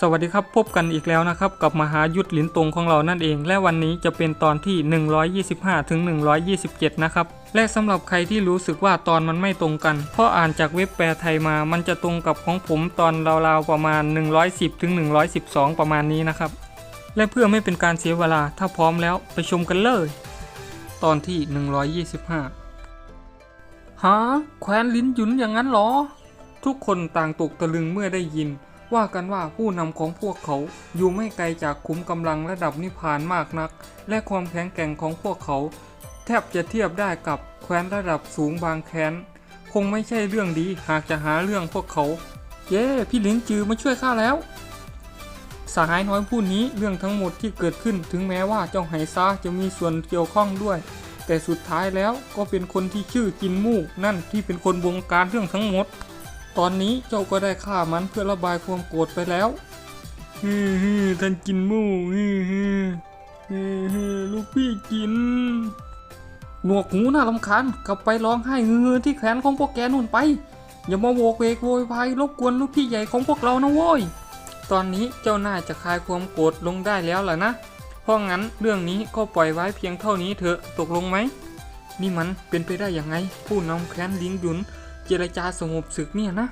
สวัสดีครับพบกันอีกแล้วนะครับกับมหายุทธหลินตงของเรานั่นเอง และวันนี้จะเป็นตอนที่ 125ถึง127 นะครับ และสำหรับใครที่รู้สึกว่าตอนมันไม่ตรงกันเพราะอ่านจากเว็บแปลไทยมา มันจะตรงกับของผมตอนราวๆประมาณ 110ถึง112 ประมาณนี้นะครับ และเพื่อไม่เป็นการเสียเวลาถ้าพร้อมแล้วไปชมกันเลย ตอนที่ 125ฮะแคว้นลิ้นหยุนอย่างนั้นเหรอ ทุกคนต่างตกตะลึงเมื่อได้ยิน ว่ากันว่าผู้นำของพวกเขาอยู่ไม่ไกลจากขุมกำลังระดับนิพพานมากนัก และความแข็งแกร่งของพวกเขา แทบจะเทียบได้กับแคว้นระดับสูงบางแค้น คงไม่ใช่เรื่องดีหากจะหาเรื่องพวกเขา เย้ พี่ลินจือมาช่วยข้าแล้ว สหายน้อยผู้นี้เรื่องทั้งหมดที่เกิดขึ้นถึงแม้ว่าเจ้าไหซาจะมีส่วนเกี่ยวข้องด้วย แต่สุดท้ายแล้วก็เป็นคนที่ชื่อจินมู่นั่นที่เป็นคนบงการเรื่องทั้งหมด ตอนนี้เจ้าก็ได้ฆ่ามันเพื่อระบายความโกรธไปแล้วฮือฮือท่านจินมูฮือฮือฮือฮือลูกพี่จิน หนวกหูน่ารำคาญกลับไปร้องไห้เฮือที่แขนของพวกแกนู่นไป อย่ามาโวกเวกโวยวายรบกวนลูกพี่ใหญ่ของพวกเรานะโว้ย ตอนนี้เจ้าน่าจะคลายความโกรธลงได้แล้วล่ะนะ เพราะงั้นเรื่องนี้ก็ปล่อยไว้เพียงเท่านี้เถอะตกลงไหม นี่มันเป็นไปได้ยังไง ผู้นำแค้นลิงหยุน เจรจาสงบศึกเนี่ยนะ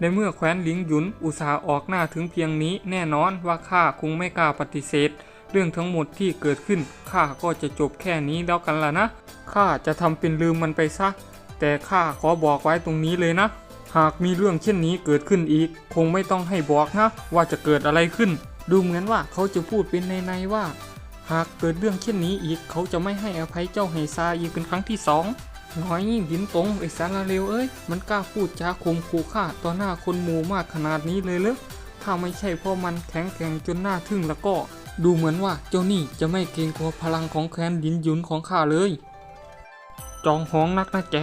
ในเมื่อแคว้นหลิงหยุนอุตสาห์ออกหน้าถึงเพียงนี้แน่นอนว่าข้าคงไม่กล้าปฏิเสธ เรื่องทั้งหมดที่เกิดขึ้นข้าก็จะจบแค่นี้แล้วกันล่ะนะข้าจะทำเป็นลืมมันไปซะ แต่ข้าขอบอกไว้ตรงนี้เลยนะ หากมีเรื่องเช่นนี้เกิดขึ้นอีก คงไม่ต้องให้บอกนะ ว่าจะเกิดอะไรขึ้น ดูเหมือนว่าเขาจะพูดเป็นในๆว่า หากเกิดเรื่องเช่นนี้อีกเขาจะไม่ให้อภัยเจ้าไฮซาอีกเป็นครั้งที่สอง น้อยหินตรงไอ้สารเลวเอ้ย มันกล้าพูดจาข่มขู่ข้าต่อหน้าคนหมู่มากขนาดนี้เลยเหรอถ้าไม่ใช่เพราะมันแข็งแกร่งจนหน้าทึ่งแล้วก็ ดูเหมือนว่าเจ้านี่จะไม่เกรงกลัวพลังของแคว้นดินหยุนของข้าเลย จองห้องนักนะแก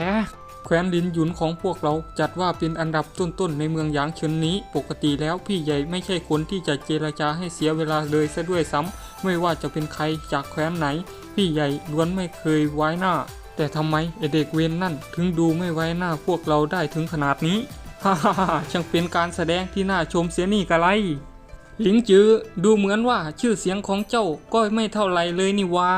แคว้นลินหยุนของพวกเราจัดว่าเป็นอันดับต้นๆในเมืองหยางเฉินนี้ ปกติแล้วพี่ใหญ่ไม่ใช่คนที่จะเจรจาให้เสียเวลาเลยซะด้วยซ้ำไม่ว่าจะเป็นใครจากแคว้นไหน พี่ใหญ่ล้วนไม่เคยไว้หน้า แต่ทำไมไอเด็กเวนนั่นถึงดูไม่ไว้หน้าพวกเราได้ถึงขนาดนี้ ฮ่าฮ่าฮ่าช่างเป็นการแสดงที่น่าชมเสียนี่กะไร หลิงจือดูเหมือนว่าชื่อเสียงของเจ้าก็ไม่เท่าไรเลยนี่วา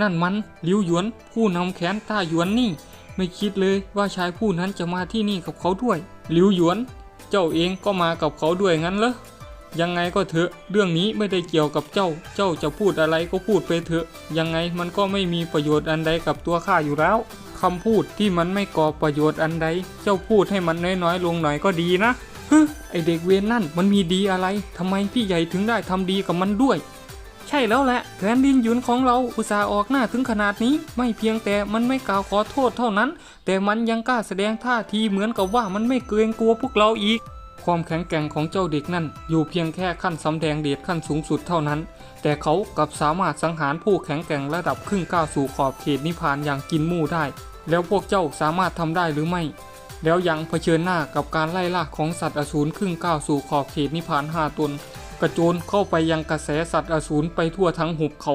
นั่นมันหลิวหยวน ผู้นำแขนต้าหยวนนี่ ไม่คิดเลยว่าชายผู้นั้นจะมาที่นี่กับเขาด้วยหลิวหยวน เจ้าเองก็มากับเขาด้วยงั้นเหรอ ยังไงก็เถอะ เรื่องนี้ไม่ได้เกี่ยวกับเจ้า เจ้าจะพูดอะไรก็พูดไปเถอะ ยังไงมันก็ไม่มีประโยชน์อันใดกับตัวข้าอยู่แล้วคำพูดที่มันไม่ก่อประโยชน์อันใด เจ้าพูดให้มันน้อยๆ ลงหน่อยก็ดีนะฮึไอเด็กเวนนั่นมันมีดีอะไรทำไมพี่ใหญ่ถึงได้ทำดีกับมันด้วย ใช่แล้วแหละแผนดินหยุนของเราอุตส่าห์ออกหน้าถึงขนาดนี้ ไม่เพียงแต่มันไม่กล่าวขอโทษเท่านั้น แต่มันยังกล้าแสดงท่าทีเหมือนกับว่ามันไม่เกรงกลัวพวกเราอีก ความแข็งแกร่งของเจ้าเด็กนั่นอยู่เพียงแค่ขั้นสำแดงเดชขั้นสูงสุดเท่านั้น แต่เขากลับสามารถสังหารผู้แข็งแกร่งระดับครึ่งก้าวสู่ขอบเขตนิพพานอย่างกินมู่ได้ แล้วพวกเจ้าสามารถทำได้หรือไม่ แล้วยังเผชิญหน้ากับการไล่ล่าของสัตว์อสูรครึ่งก้าวสู่ขอบเขตนิพพานห้าตน กระโจนเข้าไปยังกระแสสัตว์อสูรไปทั่วทั้งหุบเขา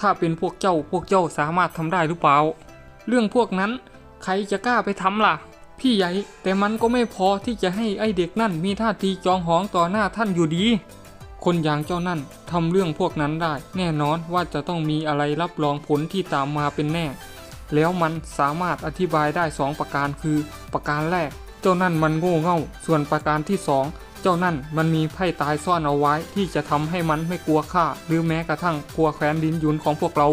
ถ้าเป็นพวกเจ้าพวกเจ้าสามารถทำได้หรือเปล่า เรื่องพวกนั้นใครจะกล้าไปทำล่ะ พี่ใหญ่ แต่มันก็ไม่พอที่จะให้ไอเด็กนั่นมีท่าทีจองหองต่อหน้าท่านอยู่ดี คนอย่างเจ้านั่นทำเรื่องพวกนั้นได้ แน่นอนว่าจะต้องมีอะไรรับรองผลที่ตามมาเป็นแน่ แล้วมันสามารถอธิบายได้สองประการคือ ประการแรก เจ้านั่นมันโง่เง่า ส่วนประการที่สองเจ้านั่นมันมีไพ่ตายซ่อนเอาไว้ที่จะทำให้มันไม่กลัวข้าหรือแม้กระทั่งกลัวแคว้นดินยุนของพวกเรา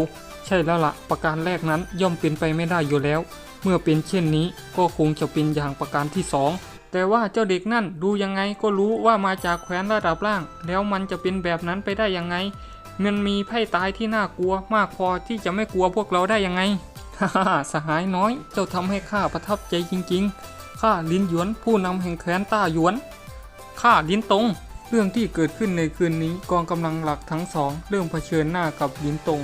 ใช่แล้วละ่ะประการแรกนั้นย่อมเป็นไปไม่ได้อยู่แล้ว เมื่อเป็นเช่นนี้ก็คงจะเป็นอย่างประการที่สองแต่ว่าเจ้าเด็กนั่นดูยังไงก็รู้ว่ามาจากแคว้นระดับล่าง แล้วมันจะเป็นแบบนั้นไปได้ยังไง มันมีไพ่ตายที่น่ากลัวมากพอที่จะไม่กลัวพวกเราได้ยังไงฮ่าฮ่าสหายน้อย เจ้าทำให้ข้าประทับใจจริงๆ ข้าลินหยวนผู้นำแห่งแคว้นต้าหยวน ข้าลินตง เรื่องที่เกิดขึ้นในคืนนี้กองกำลังหลักทั้งสอง เริ่มเผชิญหน้ากับลินตง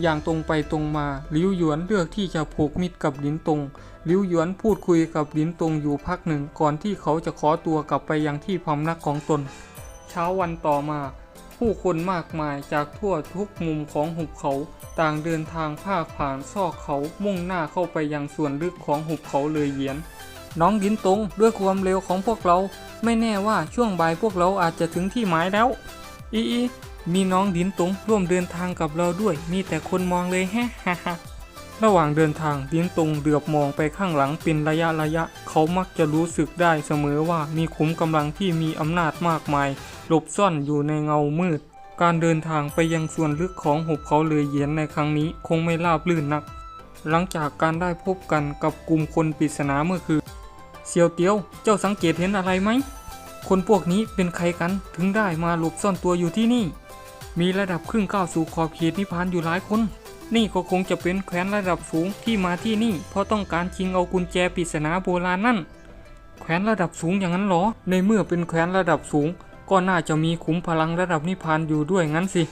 อย่างตรงไปตรงมาลิวหยวนเลือกที่จะผูกมิตรกับลินตงลิวหยวนพูดคุยกับลินตงอยู่พักหนึ่งก่อนที่เขาจะขอตัวกลับไปยังที่พำนักของตน เช้าวันต่อมา ผู้คนมากมายจากทั่วทุกมุมของหุบเขาต่างเดินทางภาคผ่านซอกเขามุ่งหน้าเข้าไปยังส่วนลึกของหุบเขาเลยเหยียน น้องดินตงด้วยความเร็วของพวกเรา ไม่แน่ว่าช่วงบ่ายพวกเราอาจจะถึงที่หมายแล้ว อีอี มีน้องดินตรงร่วมเดินทางกับเราด้วย มีแต่คนมองเลยแฮะระหว่างเดินทางดินตรงเดือบมองไปข้างหลังเป็นระยะระยะ เขามักจะรู้สึกได้เสมอว่ามีขุมกำลังที่มีอำนาจมากมาย หลบซ่อนอยู่ในเงามืด การเดินทางไปยังส่วนลึกของหุบเขาเลยเยียนในครั้งนี้คงไม่ราบรื่นนัก หลังจากการได้พบกันกับกลุ่มคนปริศนาเมื่อคืนเซียวเตียวเจ้าสังเกตเห็นอะไรไหม คนพวกนี้เป็นใครกันถึงได้มาหลบซ่อนตัวอยู่ที่นี่ มีระดับครึ่งก้าวสู่ขอบเขตนิพพานอยู่หลายคน นี่ก็คงจะเป็นแคว้นระดับสูงที่มาที่นี่ เพราะต้องการชิงเอากุญแจปริศนาโบราณนั่น แคว้นระดับสูงอย่างนั้นเหรอ ในเมื่อเป็นแคว้นระดับสูง ก็น่าจะมีขุมพลังระดับนิพพานอยู่ด้วยงั้นสิ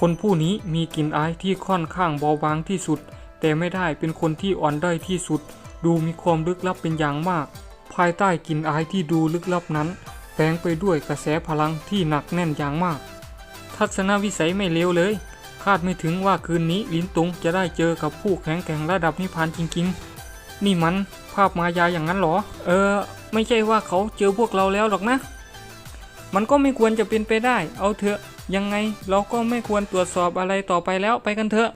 คนผู้นี้มีกลิ่นอายที่ค่อนข้างเบาบางที่สุด แต่ไม่ได้เป็นคนที่อ่อนด้อยที่สุด ดูมีความลึกลับเป็นอย่างมาก ภายใต้กลิ่นอายที่ดูลึกลับนั้นแฝงไปด้วยกระแสพลังที่หนักแน่นอย่างมาก ทัศนวิสัยไม่เลวเลย คาดไม่ถึงว่าคืนนี้ลินตุงจะได้เจอกับผู้แข็งแกร่งระดับนิพพานจริงๆ นี่มันภาพมายาอย่างนั้นหรอ เออ ไม่ใช่ว่าเขาเจอพวกเราแล้วหรอกนะ มันก็ไม่ควรจะเป็นไปได้ เอาเถอะ ยังไงเราก็ไม่ควรตรวจสอบอะไรต่อไปแล้วไปกันเถอะ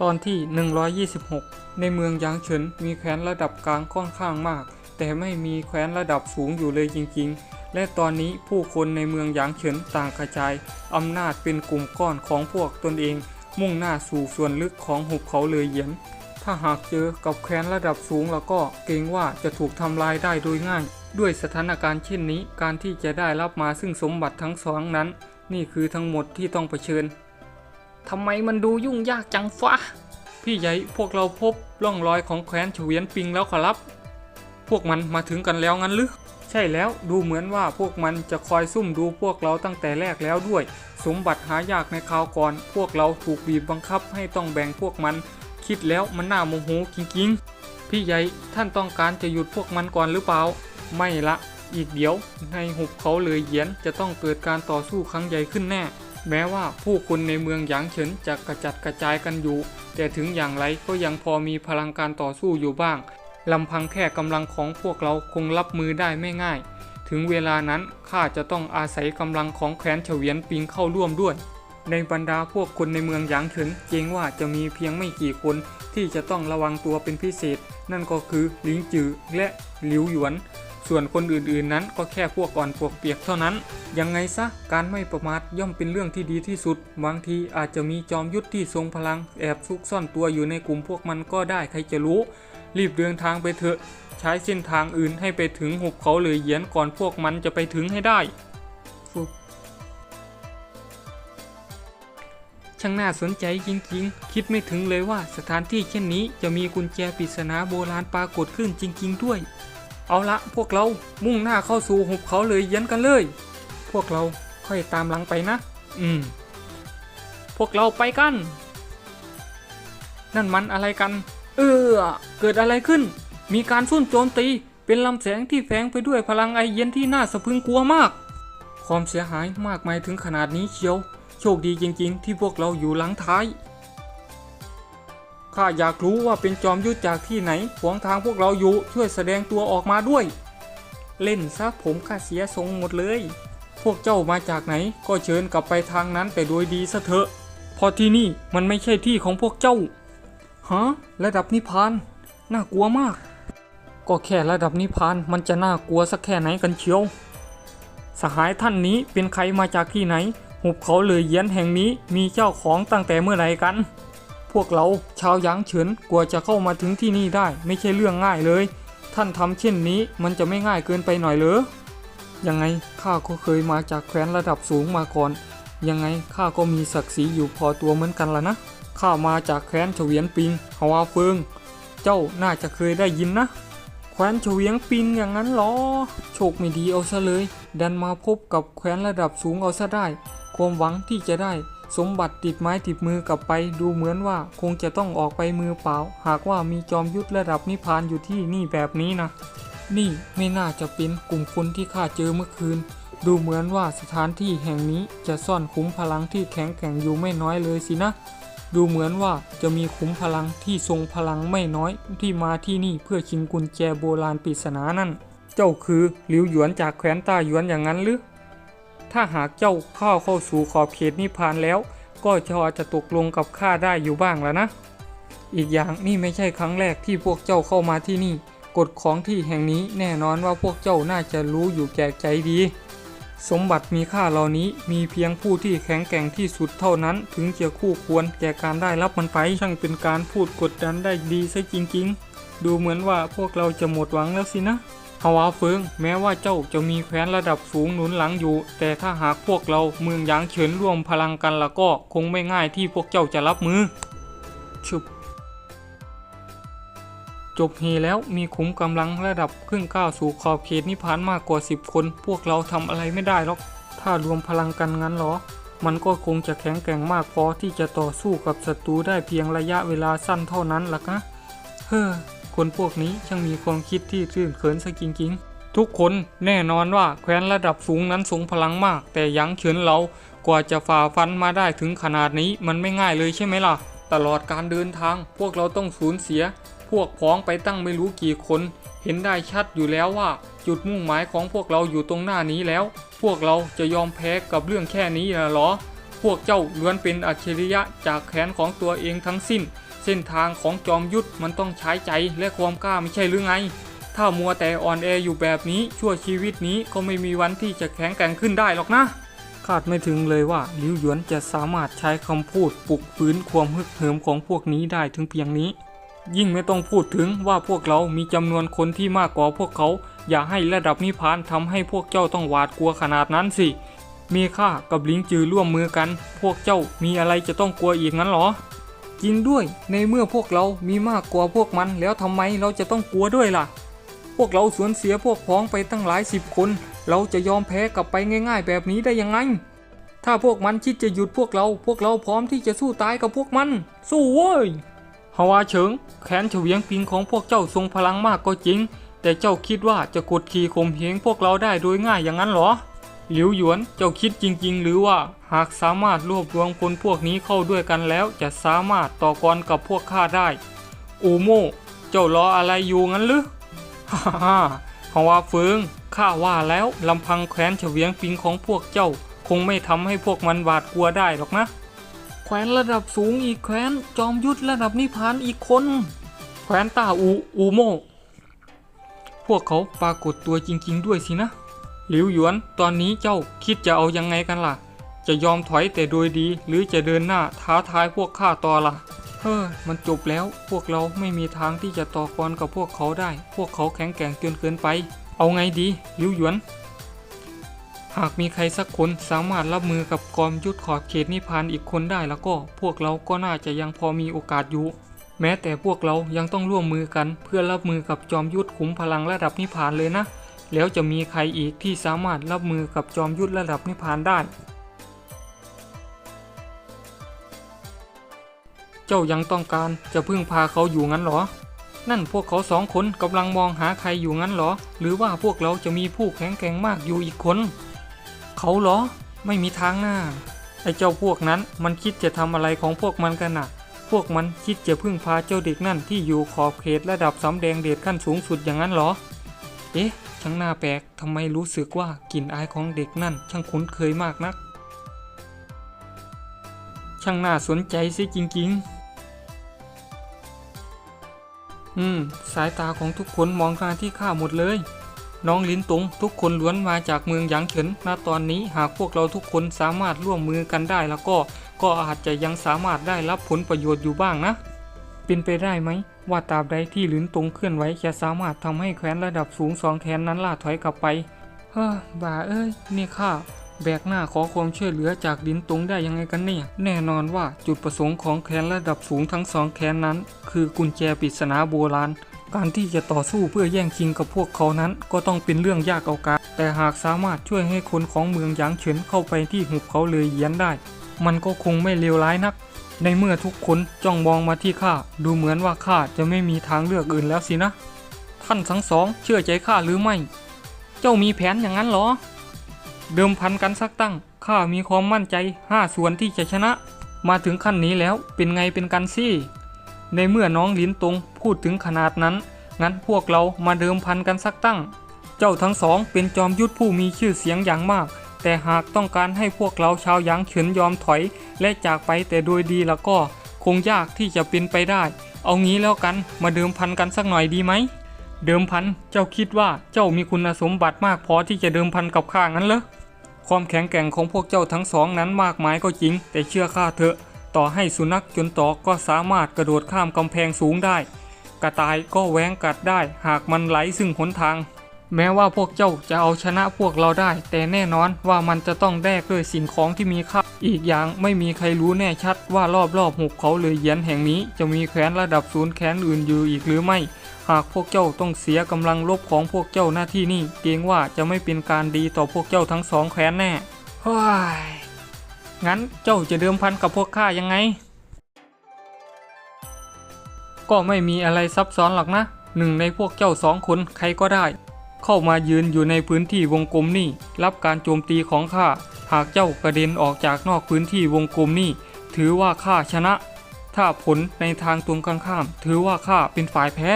ตอนที่ 126 ในเมืองยางเฉินมีแขวนระดับกลางค่อนข้างมาก แต่ไม่มีแขวนระดับสูงอยู่เลยจริง ๆ และตอนนี้ผู้คนในเมืองหยางเฉินต่างกระจายอำนาจเป็นกลุ่มก้อนของพวกตนเอง มุ่งหน้าสู่ส่วนลึกของหุบเขาเลยเหยียน ถ้าหากเจอกับแขวนระดับสูงแล้วก็เกรงว่าจะถูกทำลายได้โดยง่าย ด้วยสถานการณ์เช่นนี้การที่จะได้รับมาซึ่งสมบัติทั้งสองนั้น นี่คือทั้งหมดที่ต้องเผชิญทำไมมันดูยุ่งยากจังฟะพี่ใหญ่พวกเราพบร่องรอยของแคว้นเฉวียนปิงแล้วขอรับ พวกมันมาถึงกันแล้วงั้นหรือ ใช่แล้วดูเหมือนว่าพวกมันจะคอยซุ่มดูพวกเราตั้งแต่แรกแล้วด้วย สมบัติหายากในคราวก่อน พวกเราถูกบีบบังคับให้ต้องแบ่งพวกมัน คิดแล้วมันน่าโมโหจริงๆ พี่ใหญ่ท่านต้องการจะหยุดพวกมันก่อนหรือเปล่า ไม่ละ อีกเดี๋ยว ในหุบเขาเลยเยียนจะต้องเกิดการต่อสู้ครั้งใหญ่ขึ้นแน่ แม้ว่าผู้คนในเมืองหยางเฉินจะกระจัดกระจายกันอยู่ แต่ถึงอย่างไรก็ยังพอมีพลังการต่อสู้อยู่บ้าง ลำพังแค่กำลังของพวกเราคงรับมือได้ไม่ง่าย ถึงเวลานั้นข้าจะต้องอาศัยกำลังของแคว้นเฉวียนปิงเข้าร่วมด้วย ในบรรดาพวกคนในเมืองหยางเฉินเกรงว่าจะมีเพียงไม่กี่คนที่จะต้องระวังตัวเป็นพิเศษ นั่นก็คือหลิงจือและหลิวหยวน ส่วนคนอื่นๆนั้นก็แค่พวกอ่อนปวกเปียกเท่านั้น ยังไงซะการไม่ประมาทย่อมเป็นเรื่องที่ดีที่สุด บางทีอาจจะมีจอมยุทธที่ทรงพลัง แอบซุกซ่อนตัวอยู่ในกลุ่มพวกมันก็ได้ใครจะรู้ รีบเดินทางไปเถอะ ใช้เส้นทางอื่นให้ไปถึงหุบเขาเลยเหยียนก่อนพวกมันจะไปถึงให้ได้ฟึบช่างน่าสนใจจริงๆ คิดไม่ถึงเลยว่าสถานที่เช่นนี้จะมีกุญแจปริศนาโบราณปรากฏขึ้นจริง ๆ ด้วย เอาละพวกเรามุ่งหน้าเข้าสู่หุบเขาเลยเยียนกันเลย พวกเราค่อยตามหลังไปนะ อืม พวกเราไปกัน นั่นมันอะไรกัน เออ เกิดอะไรขึ้น มีการสุ่นโจมตี เป็นลำแสงที่แฝงไปด้วยพลังไอเย็นที่น่าสะพึงกลัวมาก ความเสียหายมากมายถึงขนาดนี้เชียว โชคดีจริงๆ ที่พวกเราอยู่หลังท้าย ข้าอยากรู้ว่าเป็นจอมยุทธจากที่ไหนขวางทางพวกเราอยู่ช่วยแสดงตัวออกมาด้วย เล่นซะผมข้าเสียทรงหมดเลย พวกเจ้ามาจากไหนก็เชิญกลับไปทางนั้นแต่โดยดีซะเถอะพราะที่นี่มันไม่ใช่ที่ของพวกเจ้าฮะระดับนิพพานน่ากลัวมาก ก็แค่ระดับนิพพานมันจะน่ากลัวสักแค่ไหนกันเชียว สหายท่านนี้เป็นใครมาจากที่ไหน หุบเขาเลยเยียนแห่งนี้มีเจ้าของตั้งแต่เมื่อไหร่กัน พวกเราชาวหยางเฉินกลัวจะเข้ามาถึงที่นี่ได้ไม่ใช่เรื่องง่ายเลย ท่านทำเช่นนี้มันจะไม่ง่ายเกินไปหน่อยเหรอยังไงข้าก็เคยมาจากแคว้นระดับสูงมาก่อน ยังไงข้าก็มีศักดิ์ศรีอยู่พอตัวเหมือนกันละนะข้ามาจากแคว้นเฉวียนปิงฮาวาเฟิง เจ้าน่าจะเคยได้ยินนะ แคว้นเฉวียงปิงอย่างนั้นเหรอ โชคไม่ดีเอาซะเลย ดันมาพบกับแคว้นระดับสูงเอาซะได้ ความหวังที่จะได้ สมบัติติดไม้ติดมือกลับไปดูเหมือนว่าคงจะต้องออกไปมือเปล่า หากว่ามีจอมยุทธระดับนิพพานอยู่ที่นี่แบบนี้นะ นี่ไม่น่าจะเป็นกลุ่มคนที่ข้าเจอเมื่อคืน ดูเหมือนว่าสถานที่แห่งนี้จะซ่อนคุ้มพลังที่แข็งแกร่งอยู่ไม่น้อยเลยสินะ ดูเหมือนว่าจะมีขุมพลังที่ทรงพลังไม่น้อยที่มาที่นี่เพื่อชิงกุญแจโบราณปริศนานั่น เจ้าคือหลิวหยวนจากแคว้นต้าหยวนอย่างนั้นหรือ ถ้าหากเจ้าเข้าเข้าสู่ขอบเขตนิพพานแล้ว ก็จะอาจจะตกลงกับข้าได้อยู่บ้างแล้วนะ อีกอย่างนี่ไม่ใช่ครั้งแรกที่พวกเจ้าเข้ามาที่นี่ กฎของที่แห่งนี้แน่นอนว่าพวกเจ้าน่าจะรู้อยู่แก่ใจดี สมบัติมีค่าเหล่านี้มีเพียงผู้ที่แข็งแกร่งที่สุดเท่านั้น ถึงจะคู่ควรแก่การได้รับมันไปช่างเป็นการพูดกดดันได้ดีซะจริง ๆ ดูเหมือนว่าพวกเราจะหมดหวังแล้วสินะ ฮาวาเฟิงแม้ว่าเจ้าจะมีแคว้นระดับสูงหนุนหลังอยู่ แต่ถ้าหากพวกเราเมืองหยางเฉินร่วมพลังกันแล้วก็คงไม่ง่ายที่พวกเจ้าจะรับมือชุบจบเฮแล้วมีขุมกำลังระดับครึ่งก้าวสู่ขอบเขตนิพพานมากกว่า 10 คน พวกเราทำอะไรไม่ได้หรอก ถ้ารวมพลังกันงั้นเหรอ มันก็คงจะแข็งแกร่งมากพอที่จะต่อสู้กับศัตรูได้เพียงระยะเวลาสั้นเท่านั้นล่ะนะเฮ้อ คนพวกนี้ช่างมีความคิดที่รื่นเขินซะจริงๆ ทุกคนแน่นอนว่าแคว้นระดับสูงนั้นทรงพลังมาก แต่ยังเฉินเรากว่าจะฝ่าฟันมาได้ถึงขนาดนี้มันไม่ง่ายเลยใช่ไหมล่ะ ตลอดการเดินทาง พวกเราต้องสูญเสีย พวกพ้องไปตั้งไม่รู้กี่คน เห็นได้ชัดอยู่แล้วว่า จุดมุ่งหมายของพวกเราอยู่ตรงหน้านี้แล้ว พวกเราจะยอมแพ้กับเรื่องแค่นี้เหรอพวกเจ้าล้วนเป็นอัจฉริยะจากแขนของตัวเองทั้งสิ้น เส้นทางของจอมยุทธมันต้องใช้ใจและความกล้าไม่ใช่หรือไง ถ้ามัวแต่อ่อนแออยู่แบบนี้ชั่วชีวิตนี้ก็ไม่มีวันที่จะแข็งแกร่งขึ้นได้หรอกนะคาดไม่ถึงเลยว่าลิวหยวนจะสามารถใช้คำพูดปลุกฟื้นความฮึกเหิมของพวกนี้ได้ถึงเพียงนี้ ยิ่งไม่ต้องพูดถึงว่าพวกเรามีจำนวนคนที่มากกว่าพวกเขา อย่าให้ระดับนิพานทำให้พวกเจ้าต้องหวาดกลัวขนาดนั้นสิ มีข้ากับลิงจือร่วมมือกัน พวกเจ้ามีอะไรจะต้องกลัวอีกงั้นหรอ จริงด้วย ในเมื่อพวกเรามีมากกว่าพวกมัน แล้วทำไมเราจะต้องกลัวด้วยล่ะ พวกเราสูญเสียพวกพ้องไปตั้งหลายสิบคน เราจะยอมแพ้กลับไปง่าย ๆ แบบนี้ได้ยังไง ถ้าพวกมันคิดจะหยุดพวกเรา พวกเราพร้อมที่จะสู้ตายกับพวกมัน สู้เว้ยฮาวาเฉิง แขนเฉวียงปิงของพวกเจ้าทรงพลังมากก็จริง แต่เจ้าคิดว่าจะกดขี่ข่มเหงพวกเราได้โดยง่ายอย่างนั้นหรอ หลิวหยวน เจ้าคิดจริง ๆ หรือว่า หากสามารถรวบรวมคนพวกนี้เข้าด้วยกันแล้ว จะสามารถต่อกรกับพวกข้าได้ อูโมเจ้ารออะไรอยู่งั้นหรือฮ่าฮ่าฮาวาเฟิงข้าว่าแล้วลำพังแขวนเฉวียงปิงของพวกเจ้า คงไม่ทำให้พวกมันหวาดกลัวได้หรอกนะ แขวนระดับสูงอีกแขวนจอมยุทธระดับนิพานอีกคน แขวนตาอูอูโมพวกเขาปรากฏตัวจริง ๆ ด้วยสินะ หลิวหยวน ตอนนี้เจ้าคิดจะเอายังไงกันล่ะ จะยอมถอยแต่โดยดีหรือจะเดินหน้าท้าทายพวกข้าต่อล่ะเฮ้อมันจบแล้วพวกเราไม่มีทางที่จะต่อกรกับพวกเขาได้ พวกเขาแข็งแกร่งเกินเกินไป เอาไงดีลิวหยวน หากมีใครสักคนสามารถรับมือกับกอมยุทธขอบเขตนิพานอีกคนได้แล้วก็ พวกเราก็น่าจะยังพอมีโอกาสอยู่ แม้แต่พวกเรายังต้องร่วมมือกัน เพื่อรับมือกับจอมยุทธขุมพลังระดับนิพานเลยนะ แล้วจะมีใครอีกที่สามารถรับมือกับจอมยุทธระดับนิพานได้ เจ้ายังต้องการจะพึ่งพาเขาอยู่งั้นหรอ นั่นพวกเขาสองคนกำลังมองหาใครอยู่งั้นหรอ หรือว่าพวกเราจะมีผู้แข็งแกร่งมากอยู่อีกคน เขาหรอ ไม่มีทางหน้า ไอ้เจ้าพวกนั้นมันคิดจะทำอะไรของพวกมันกันน่ะพวกมันคิดจะพึ่งพาเจ้าเด็กนั่นที่อยู่ขอบเขตระดับสำแดงเดชขั้นสูงสุดอย่างนั้นหรอ เอ๊ะ ช่างน่าแปลกทำไมรู้สึกว่ากลิ่นอายของเด็กนั่นช่างคุ้นเคยมากนัก ช่างน่าสนใจซิจริง ๆ อืม สายตาของทุกคนมองมาที่ข้าหมดเลย น้องลินตงทุกคนล้วนมาจากเมืองหยางเฉินณตอนนี้หากพวกเราทุกคนสามารถร่วมมือกันได้แล้วก็ ก็อาจจะยังสามารถได้รับผลประโยชน์อยู่บ้างนะ เป็นไปได้ไหม ว่าตราบใดที่ลินตงเคลื่อนไหวจะสามารถทำให้แคว้นระดับสูงสองแขนนั้นล่าถอยกลับไป เฮ้อบ่าเอ้ย นี่ข้า แบกหน้าขอความช่วยเหลือจากดินตงได้ยังไงกันเนี่ย แน่นอนว่าจุดประสงค์ของแขนระดับสูงทั้งสองแขนนั้น คือกุญแจปริศนาโบราณ การที่จะต่อสู้เพื่อแย่งชิงกับพวกเขานั้น ก็ต้องเป็นเรื่องยากเอาการแต่หากสามารถช่วยให้คนของเมืองหยางเฉินเข้าไปที่หุบเขาเลยเยียนได้ มันก็คงไม่เลวร้ายนัก ในเมื่อทุกคนจ้องมองมาที่ข้าดูเหมือนว่าข้าจะไม่มีทางเลือกอื่นแล้วสินะ ท่านทั้งสอง เชื่อใจข้าหรือไม่ เจ้ามีแผนอย่างนั้นหรอ เดิมพันกันสักตั้ง ข้ามีความมั่นใจห้าส่วนที่จะชนะ มาถึงขั้นนี้แล้วเป็นไงเป็นกันสิในเมื่อน้องลิ้นตรงพูดถึงขนาดนั้น งั้นพวกเรามาเดิมพันกันสักตั้ง เจ้าทั้งสองเป็นจอมยุทธผู้มีชื่อเสียงอย่างมาก แต่หากต้องการให้พวกเราชาวหยางเฉินยอมถอยและจากไปแต่โดยดีแล้วก็ คงยากที่จะเป็นไปได้ เอางี้แล้วกันมาเดิมพันกันสักหน่อยดีไหมเดิมพัน เจ้าคิดว่าเจ้ามีคุณสมบัติมากพอที่จะเดิมพันกับข้างั้นเหรอ ความแข็งแกร่งของพวกเจ้าทั้งสองนั้นมากมายก็จริง แต่เชื่อข้าเถอะ ต่อให้สุนัขจนตอกก็สามารถกระโดดข้ามกำแพงสูงได้ กระต่ายก็แหวงกัดได้ หากมันไหลซึ่งหนทาง แม้ว่าพวกเจ้าจะเอาชนะพวกเราได้ แต่แน่นอนว่ามันจะต้องแลกด้วยสิ่งของที่มีค่า อีกอย่างไม่มีใครรู้แน่ชัดว่ารอบๆหุบเขาเลยเยียนแห่งนี้ จะมีแขวนระดับศูนย์แขนอื่นอยู่อีกหรือไม่ หากพวกเจ้าต้องเสียกำลังลบของพวกเจ้าหน้าที่นี่เกรงว่าจะไม่เป็นการดีต่อพวกเจ้าทั้งสองแขนแน่ฮ้ยงั้นเจ้าจะเดิมพันกับพวกข้ายังไง ก็ไม่มีอะไรซับซ้อนหรอกนะหนึ่งในพวกเจ้าสองคนใครก็ได้ เข้ามายืนอยู่ในพื้นที่วงกลมนี่รับการโจมตีของข้าหากเจ้ากระเด็นออกจากนอกพื้นที่วงกลมนี่ถือว่าข้าชนะ ถ้าผลในทางตรงกันข้าม ถือว่าข้าเป็นฝ่ายแพ้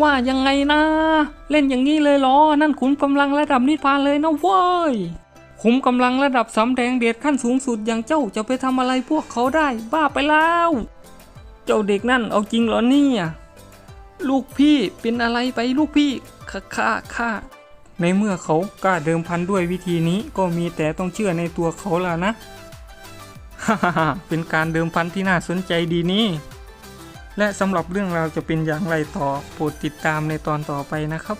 ว่ายังไงนะ เล่นอย่างนี้เลยเหรอ นั่นขุนกำลังระดับนิพพานเลยนะเว้ยขุมกำลังระดับสำแดงเดชขั้นสูงสุดอย่างเจ้าจะไปทำอะไรพวกเขาได้ บ้าไปแล้ว เจ้าเด็กนั่นเอาจริงเหรอเนี่ยลูกพี่เป็นอะไรไปลูกพี่ข้าข้าข้าในเมื่อเขากล้าเดิมพันด้วยวิธีนี้ก็มีแต่ต้องเชื่อในตัวเขาแล้วนะฮ่าฮ่าฮ่าเป็นการเดิมพันที่น่าสนใจดีนี่ และสำหรับเรื่องราวจะเป็นอย่างไรต่อโปรดติดตามในตอนต่อไปนะครับ